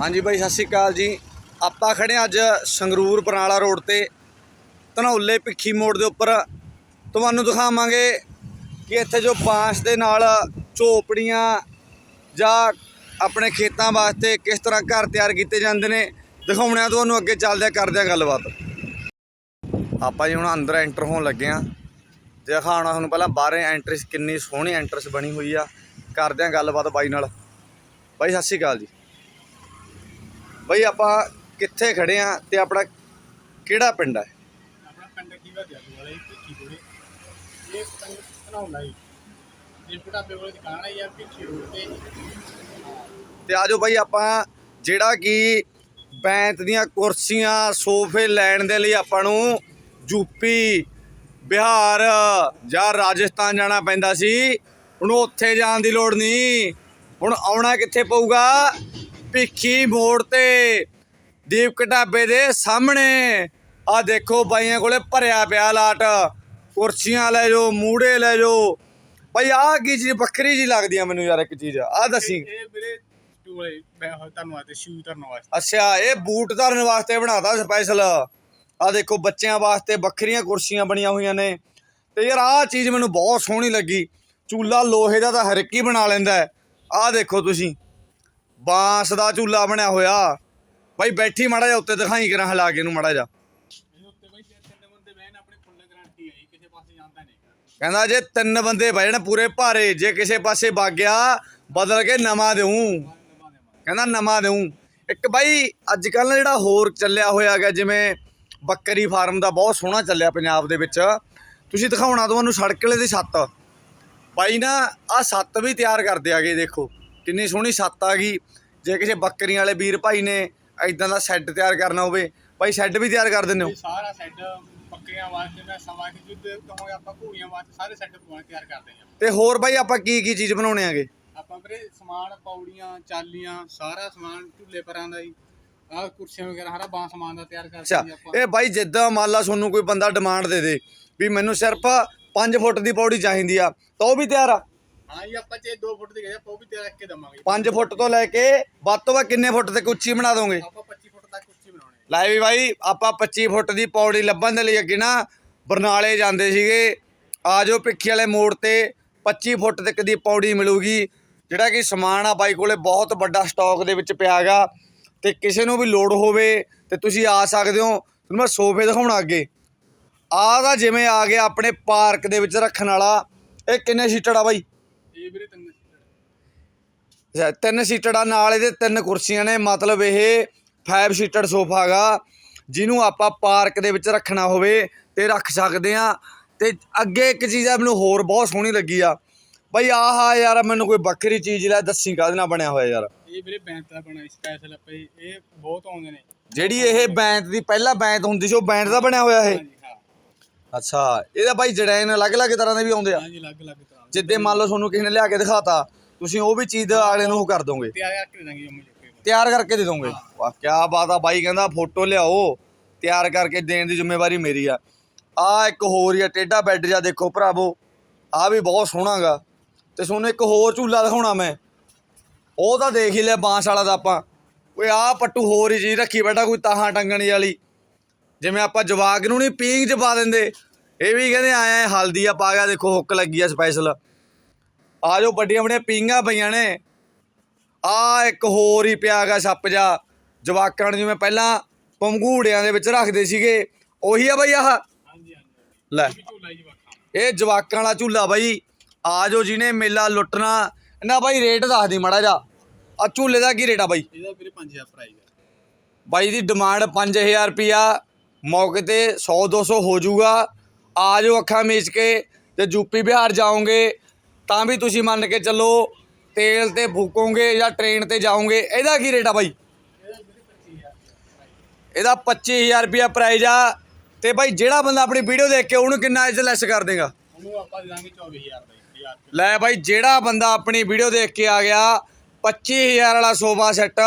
ਹਾਂਜੀ ਬਾਈ, ਸਤਿ ਸ਼੍ਰੀ ਅਕਾਲ ਜੀ। ਆਪਾਂ ਖੜੇ ਹਾਂ ਅੱਜ ਸੰਗਰੂਰ ਬਰਨਾਲਾ ਰੋਡ ਤੇ, ਧਨੌਲੇ ਭਿੱਖੀ ਮੋੜ ਦੇ ਉੱਪਰ। ਤੁਹਾਨੂੰ ਦਿਖਾਵਾਂਗੇ ਕਿ ਇੱਥੇ ਜੋ ਬਾਂਸ ਦੇ ਨਾਲ ਝੋਪੜੀਆਂ ਜਾਂ ਆਪਣੇ ਖੇਤਾਂ ਵਾਸਤੇ ਕਿਸ ਤਰ੍ਹਾਂ ਘਰ ਤਿਆਰ ਕੀਤੇ ਜਾਂਦੇ ਨੇ, ਦਿਖਾਉਣੇ ਆ ਤੁਹਾਨੂੰ, ਅੱਗੇ ਚੱਲਦਿਆਂ ਕਰਦਿਆਂ ਗੱਲਬਾਤ। ਆਪਾਂ ਜੀ ਹੁਣ ਅੰਦਰ ਐਂਟਰ ਹੋਣ ਲੱਗੇ ਆ ਦਿਖਾਉਣਾ ਤੁਹਾਨੂੰ ਪਹਿਲਾਂ, ਬਾਹਰੇ ਐਂਟਰਸ ਕਿੰਨੀ ਸੋਹਣੀ ਐਂਟਰਸ ਬਣੀ ਹੋਈ ਆ। ਕਰਦੇ ਆ ਗੱਲਬਾਤ ਬਾਈ ਨਾਲ। ਬਾਈ, ਸਤਿ ਸ਼੍ਰੀ ਅਕਾਲ ਜੀ। ਬਈ ਆਪਾਂ ਕਿੱਥੇ ਖੜੇ ਆ ਤੇ ਆਪਣਾ ਕਿਹੜਾ ਪਿੰਡ ਹੈ ਆਪਣਾ ਪਿੰਡ ਕੀਵਾ ਜਾਦੂ ਵਾਲਾ ਇੱਕ ਭਿੱਖੀ ਕੋਲੇ ਇਹ ਪਿੰਡ ਬਣਾਉਂਦਾ ਜੀ। ਇਹ ਢਾਬੇ ਕੋਲੇ ਦੁਕਾਨ ਹੈ ਯਾਰ ਭਿੱਖੀ ਰੋਡ ਤੇ। ਤੇ ਆਜੋ ਬਈ ਆਪਾਂ ਜਿਹੜਾ ਕਿ ਬੈਂਤ ਦੀਆਂ ਕੁਰਸੀਆਂ ਸੋਫੇ ਲੈਣ ਦੇ ਲਈ ਆਪਾਂ ਨੂੰ ਯੂਪੀ ਬਿਹਾਰ ਜਾਂ ਰਾਜਸਥਾਨ ਜਾਣਾ ਪੈਂਦਾ ਸੀ। ਹੁਣ ਉੱਥੇ ਜਾਣ ਦੀ ਲੋੜ ਨਹੀਂ। ਹੁਣ ਆਉਣਾ ਕਿੱਥੇ ਪਊਗਾ? ਭਿੱਖੀ ਮੋੜ ਤੇ। ਦੀਪ ਢਾਬੇ ਦੇ ਸਾਹਮਣੇ। ਆ ਦੇਖੋ ਬਾਈਆਂ ਕੋਲੇ ਭਰਿਆ ਪਿਆ ਲਾਟ। ਕੁਰਸੀਆਂ ਲੈ ਜਾਓ ਮੂੜੇ ਲੈ ਜਾਓ। ਭਾਈ ਆਹ ਕੀ ਚੀਜ਼ ਵੱਖਰੀ ਜੀ ਲੱਗਦੀ ਆ ਮੈਨੂੰ ਯਾਰ ਇੱਕ ਚੀਜ਼। ਆ ਦੱਸੀ। ਇਹ ਮੈਂ ਸ਼ੂ ਅੱਛਾ ਇਹ ਬੂਟ ਧਰਨ ਵਾਸਤੇ ਬਣਾਤਾ ਸਪੈਸ਼ਲ ਆ ਦੇਖੋ ਬੱਚਿਆਂ ਵਾਸਤੇ ਵੱਖਰੀਆਂ ਕੁਰਸੀਆਂ ਬਣੀਆਂ ਹੋਈਆਂ ਨੇ। ਤੇ ਯਾਰ ਆਹ ਚੀਜ਼ ਮੈਨੂੰ ਬਹੁਤ ਸੋਹਣੀ ਲੱਗੀ। ਚੂਲਾ ਲੋਹੇ ਦਾ ਤਾਂ ਹਰ ਇੱਕ ਹੀ ਬਣਾ ਲੈਂਦਾ ਆਹ ਦੇਖੋ ਤੁਸੀਂ। ਬਾਂਸ ਦਾ ਝੂਲਾ ਬਣਿਆ ਹੋਇਆ। ਬਾਈ ਬੈਠੀ ਮਾੜਾ ਜਿਹਾ ਉੱਤੇ ਦਿਖਾਈ ਕਰਾਂ, ਹਿਲਾ ਕੇ ਨੂੰ ਮਾੜਾ ਜਿਹਾ। ਕਹਿੰਦਾ ਜੇ ਤਿੰਨ ਬੰਦੇ ਬਹਿ ਜਾਣ ਪੂਰੇ ਭਾਰੇ, ਜੇ ਕਿਸੇ ਪਾਸੇ ਵਗ ਗਿਆ, ਬਦਲ ਕੇ ਨਵਾਂ ਦੇਊਂ। ਕਹਿੰਦਾ ਨਵਾਂ ਦੇਊਂ। ਇੱਕ ਬਾਈ ਅੱਜ ਕੱਲ੍ਹ ਜਿਹੜਾ ਹੋਰ ਚੱਲਿਆ ਹੋਇਆ ਹੈਗਾ, ਜਿਵੇਂ ਬੱਕਰੀ ਫਾਰਮ ਦਾ ਬਹੁਤ ਸੋਹਣਾ ਚੱਲਿਆ ਪੰਜਾਬ ਦੇ ਵਿੱਚ। ਤੁਸੀਂ ਦਿਖਾਉਣਾ ਤੁਹਾਨੂੰ ਸੜਕਲੇ ਦੀ ਛੱਤ। ਬਾਈ ਨਾ, ਆਹ ਛੱਤ ਵੀ ਤਿਆਰ ਕਰਦੇ ਆਗੇ ਦੇਖੋ। ਕਿੰਨੀ ਸੋਹਣੀ ਛੱਤ ਆ ਗਈ। ਜੇ ਕਿਸੇ ਬੱਕਰੀਆਂ ਵਾਲੇ ਵੀਰ ਭਾਈ ਨੇ ਐਦਾਂ ਦਾ ਸ਼ੈੱਡ ਤਿਆਰ ਕਰਨਾ ਹੋਵੇ ਬਾਈ ਸ਼ੈੱਡ ਵੀ ਤਿਆਰ ਕਰ ਦਿੰਦੇ ਹੋ? ਸਾਰਾ ਸੈੱਟ ਬੱਕਰੀਆਂ ਵਾਸਤੇ ਮੈਂ ਸਮਾਂ ਕਿ ਜੁੱਧ ਕਹੋਗੇ ਆਪਾਂ ਘੋੜੀਆਂ ਵਾਸਤੇ ਸਾਰੇ ਸੈੱਟ ਪਵਾ ਤਿਆਰ ਕਰਦੇ ਹਾਂ। ਤੇ ਹੋਰ ਬਾਈ ਆਪਾਂ ਕੀ ਕੀ ਚੀਜ਼ ਬਣਾਉਣੇ ਆਗੇ ਆਪਾਂ ਵੀਰੇ ਸਮਾਨ ਪੌੜੀਆਂ ਚਾਲੀਆਂ ਸਾਰਾ ਸਮਾਨ ਝੁੱਲੇ ਪਰਾਂ ਦਾ ਜੀ। ਆਹ ਕੁਰਸੀਆਂ ਵਗੈਰਾ ਸਾਰਾ ਬਾਂ ਸਮਾਨ ਦਾ ਤਿਆਰ ਕਰਦੇ ਅੱਛਾ ਆਪਾਂ। ਇਹ ਬਾਈ ਜਿੱਦਾਂ ਮੰਨ ਲਾ ਤੁਹਾਨੂੰ ਕੋਈ ਬੰਦਾ ਡਿਮਾਂਡ ਦੇ ਦੇ ਵੀ ਮੈਨੂੰ ਸਿਰਫ 5 ਫੁੱਟ ਦੀ ਪੌੜੀ ਚਾਹੀਦੀ ਆ ਤਾਂ ਉਹ ਵੀ ਤਿਆਰ ਆ? ਹਾਂ ਜੀ ਆਪਾਂ ਜੇ 2 ਫੁੱਟ ਦੀ ਗਏ ਆਪਾਂ ਉਹ ਵੀ ਤਿਆਰ ਕਰਕੇ ਦਵਾਂਗੇ। 5 ਫੁੱਟ ਤੋਂ ਲੈ ਕੇ ਵੱਧ ਤੋਂ ਵੱਧ ਕਿੰਨੇ ਫੁੱਟ ਤੱਕ ਉੱਚੀ ਬਣਾ ਦੋਗੇ? ਆਪਾਂ 25 ਫੁੱਟ ਤੱਕ ਉੱਚੀ ਬਣਾਉਣੇ ਲੈ ਵੀ ਬਾਈ ਆਪਾਂ 25 ਫੁੱਟ ਦੀ ਪੌੜੀ ਲੱਭਣ ਦੇ ਲਈ ਅੱਗੇ ਨਾ ਬਰਨਾਲੇ ਜਾਂਦੇ ਸੀਗੇ। ਆ ਜਾਓ ਭਿੱਖੀ ਵਾਲੇ ਮੋੜ ਤੇ 25 ਫੁੱਟ ਤੱਕ ਦੀ ਪੌੜੀ ਮਿਲੂਗੀ। ਜਿਹੜਾ ਕਿ ਸਮਾਨ ਆ ਬਾਈ ਕੋਲੇ ਬਹੁਤ ਵੱਡਾ ਸਟਾਕ ਦੇ ਵਿੱਚ ਪਿਆਗਾ ਤੇ ਕਿਸੇ ਨੂੰ ਵੀ ਲੋੜ ਹੋਵੇ ਤੇ ਤੁਸੀਂ ਆ ਸਕਦੇ ਹੋ। ਤੁਹਾਨੂੰ ਮੈਂ ਸੋਫੇ ਦਿਖਾਉਣਾ ਅੱਗੇ। ਆਹ ਦਾ ਜਿਵੇਂ ਆ ਗਿਆ ਆਪਣੇ ਪਾਰਕ ਦੇ ਵਿੱਚ ਰੱਖਣ ਵਾਲਾ। ਇਹ ਕਿੰਨੇ ਸੀਟਡ ਆ ਬਾਈ? ਵੀਰੇ ਤਿੰਨ ਅੱਛਾ, ਤਿੰਨ ਨਾਲ ਇਹਦੇ ਤਿੰਨ ਕੁਰਸੀਆਂ ਨੇ ਮਤਲਬ ਇਹ 5 ਸੀਟਡ ਸੋਫਾ ਗਾ ਜਿਹਨੂੰ ਆਪਾਂ ਪਾਰਕ ਦੇ ਵਿੱਚ ਰੱਖਣਾ ਹੋਵੇ ਤੇ ਰੱਖ ਸਕਦੇ ਆ ਤੇ ਅੱਗੇ ਇੱਕ ਚੀਜ਼ ਆ ਮੈਨੂੰ ਹੋਰ ਬਹੁਤ ਸੋਹਣੀ ਲੱਗੀ ਆ। ਬਈ ਆਹਾ ਯਾਰ ਮੈਨੂੰ ਕੋਈ ਵੱਖਰੀ ਚੀਜ਼ ਲੈ ਦੱਸੀ ਕਾਹਦੇ ਨਾਲ ਬਣਿਆ ਹੋਇਆ ਯਾਰ? ਇਹ ਵੀਰੇ ਬੈਂਤ ਦਾ ਬਣਾ ਸਪੈਸ਼ਲ ਆਪਾਂ ਇਹ ਇਹ ਬਹੁਤ ਆਉਂਦੇ ਨੇ। ਜਿਹੜੀ ਇਹ ਬੈਂਤ ਦੀ ਪਹਿਲਾਂ ਬੈਂਤ ਹੁੰਦੀ ਸੀ ਉਹ ਬੈਂਤ ਦਾ ਬਣਿਆ ਹੋਇਆ ਇਹ? ਅੱਛਾ ਇਹਦਾ ਬਾਈ ਜੜੈਨ ਅਲੱਗ-ਅਲੱਗ ਤਰ੍ਹਾਂ ਦੇ ਵੀ ਆਉਂਦੇ ਆ। ਹਾਂਜੀ ਅਲੱਗ ਅਲੱਗ ਤਰ੍ਹਾਂ ਦੇ। ਜਿੱਦੇ ਮੰਨ ਲਓ ਤੁਹਾਨੂੰ ਕਿਸੇ ਨੇ ਲਿਆ ਕੇ ਦਿਖਾਤਾ ਤੁਸੀਂ ਉਹ ਵੀ ਚੀਜ਼ ਅਗਲੇ ਨੂੰ ਉਹ ਕਰ ਦੋਗੇ। ਤਿਆਰ ਕਰਕੇ ਦਾਂਗੇ ਜੰਮੂ ਜੁਕੇ ਤਿਆਰ ਕਰਕੇ ਦੇ ਦੋਗੇ। ਵਾਹ ਕੀ ਬਾਤ ਆ ਬਾਈ ਕਹਿੰਦਾ ਫੋਟੋ ਲਿਆਓ ਤਿਆਰ ਕਰਕੇ ਦੇਣ ਦੀ ਜ਼ਿੰਮੇਵਾਰੀ ਮੇਰੀ ਆ। ਆ ਇੱਕ ਹੋਰ ਹੀ ਆ ਟੇਢਾ ਬੈੱਡ ਜਿਹਾ ਦੇਖੋ ਭਰਾਵੋ। ਆ ਵੀ ਬਹੁਤ ਸੋਹਣਾਗਾ ਤੇ ਤੁਹਾਨੂੰ ਇੱਕ ਹੋਰ ਝੂਲਾ ਦਿਖਾਉਣਾ ਮੈਂ। ਉਹ ਤਾਂ ਦੇਖ ਹੀ ਲਿਆ ਬਾਂਸ ਵਾਲਾ ਦਾ ਆਪਾਂ। ਓਏ ਆ ਪੱਟੂ ਹੋਰ ਹੀ ਚੀਜ਼ ਰੱਖੀ ਬੈਠਾ ਕੋਈ ਤਾਹਾਂ ਟੰਗਣ ਵਾਲੀ। ਜਿਵੇਂ ਆਪਾਂ ਜਵਾਗ ਨੂੰ ਨਹੀਂ ਪੀਂਗ ਚ ਪਾ ਦਿੰਦੇ ਇਹ ਵੀ ਕਹਿੰਦੇ ਆਏ ਹਲਦੀ ਆ ਪਾ ਗਿਆ ਦੇਖੋ ਹੁੱਕ ਲੱਗੀ ਆ ਸਪੈਸ਼ਲ ਆ ਜੋ ਵੱਡੀਆਂ ਵੱਡੀਆਂ ਪੀਂਗਾ ਪਈਆਂ ਨੇ। ਆ ਇੱਕ ਹੋਰ ਹੀ ਪਿਆ ਗਾ ਸੱਪ ਜਾ ਜਵਾਕਾਂ ਨੂੰ ਜਿਵੇਂ ਪਹਿਲਾਂ ਪੰਗੂੜਿਆਂ ਦੇ ਵਿੱਚ ਰੱਖਦੇ ਸੀਗੇ ਉਹੀ ਆ ਬਈ ਆਹ। ਲੈ। ਇਹ ਜਵਾਕਾਂ ਵਾਲਾ ਝੂਲਾ ਬਾਈ। ਆ ਜੋ ਜਿਹਨੇ ਮੇਲਾ ਲੁੱਟਣਾ ਇਹਨਾਂ ਬਾਈ ਰੇਟ ਦੱਸ ਦੀ ਮੜਾ ਜਾ ਆ ਝੂਲੇ ਦਾ ਕੀ ਰੇਟ ਆ ਬਾਈ? ਇਹਦਾ ਵੀਰੇ 5000 ਪ੍ਰਾਈਸ ਹੈ ਬਾਈ ਦੀ ਡਿਮਾਂਡ 5000 ਰੁਪਿਆ ਮੌਕੇ ਤੇ 100 200 ਹੋ ਜਾਊਗਾ ਆ ਜਾਓ ਅੱਖਾਂ ਮੀਚ ਕੇ ਤੇ ਯੂਪੀ ਬਿਹਾਰ ਜਾਓਗੇ। ਤਾਂ ਵੀ ਤੁਸੀਂ ਮੰਨ ਕੇ ਚੱਲੋ ਤੇਲ ਤੇ ਫੂਕੋਗੇ ਜਾਂ ਟ੍ਰੇਨ ਤੇ ਜਾਓਗੇ। ਇਹਦਾ ਕੀ ਰੇਟ ਆ ਬਾਈ? ਇਹਦਾ 25000 ਰੁਪਿਆ ਪ੍ਰਾਈਜ਼ ਆ। ਤੇ ਬਾਈ ਜਿਹੜਾ ਬੰਦਾ ਆਪਣੀ ਵੀਡੀਓ ਦੇਖ ਕੇ ਉਹਨੂੰ ਕਿੰਨਾ ਇਸ ਲੈਸ ਕਰ ਦੇਗਾ? ਉਹਨੂੰ ਆਪਾਂ ਦੇ ਦਾਂਗੇ 24000 ਦਾ ਜੀ 1000 ਰੁਪਏ ਲੈ ਬਾਈ ਜਿਹੜਾ ਬੰਦਾ ਆਪਣੀ ਵੀਡੀਓ ਦੇਖ ਕੇ ਆ ਗਿਆ 25000 ਵਾਲਾ ਸੋਫਾ ਸੈੱਟ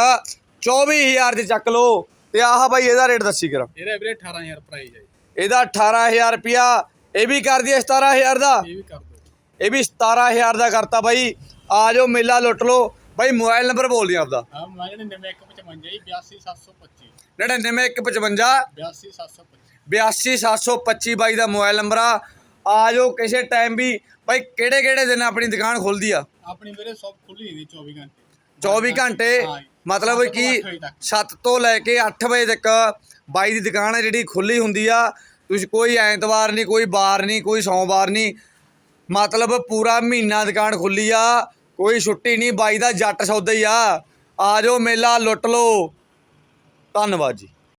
24000 ਦੇ ਚੱਕ ਲੋ ਤੇ ਆਹ ਬਾਈ ਇਹਦਾ ਰੇਟ ਦੱਸੀ ਕਰਾਂ। ਇਹਦਾ ਵੀਰੇ 18000 ਪ੍ਰਾਈਸ ਹੈ। ਇਹਦਾ 18000 ਰੁਪਿਆ ਇਹ ਵੀ ਕਰ ਦਈਏ 17000 ਦਾ? ਇਹ ਵੀ ਕਰ ਦਿਓ। ਇਹ ਵੀ 17000 ਦਾ ਕਰਤਾ ਬਾਈ। ਆ ਜਾਓ ਮੇਲਾ ਲੁੱਟ ਲਓ। ਬਾਈ ਮੋਬਾਈਲ ਨੰਬਰ ਬੋਲ ਦਿਆਂ ਆਪਦਾ। ਹਾਂ ਮੋਬਾਈਲ 9155 ਜੀ 82725 99755 82725 82725 ਬਾਈ ਦਾ ਮੋਬਾਈਲ ਨੰਬਰ ਆ। ਆ ਜਾਓ ਕਿਸੇ ਟਾਈਮ ਵੀ। ਬਾਈ ਕਿਹੜੇ ਕਿਹੜੇ ਦਿਨ ਆਪਣੀ ਦੁਕਾਨ ਖੁੱਲਦੀ ਆ? ਆਪਣੀ ਵੀਰੇ ਸ਼ੌਪ ਖੁੱਲੀ ਹੁੰਦੀ 24 ਘੰਟੇ। 24 ਘੰਟੇ। ਮਤਲਬ ਕਿ ਅੱਠ ਵਜੇ ਤੱਕ। 7 ਤੋਂ ਲੈ ਕੇ 8 ਵਜੇ ਤੱਕ ਬਾਈ ਦੀ ਦੁਕਾਨ ਹੈ ਜਿਹੜੀ ਖੁੱਲੀ ਹੁੰਦੀ ਆ। ਤੁਸੀਂ ਕੋਈ ਐਤਵਾਰ ਨਹੀਂ ਕੋਈ ਵਾਰ ਨਹੀਂ ਕੋਈ ਸੋਮਵਾਰ ਨਹੀਂ। ਮਤਲਬ ਪੂਰਾ ਮਹੀਨਾ ਦੁਕਾਨ ਖੁੱਲੀ ਆ। ਕੋਈ ਛੁੱਟੀ ਨਹੀਂ ਬਾਈ ਦਾ ਜੱਟ ਸੌਦਾ ਹੀ ਆ। ਆ ਜਾਓ ਮੇਲਾ ਲੁੱਟ ਲਓ। ਧੰਨਵਾਦ ਜੀ।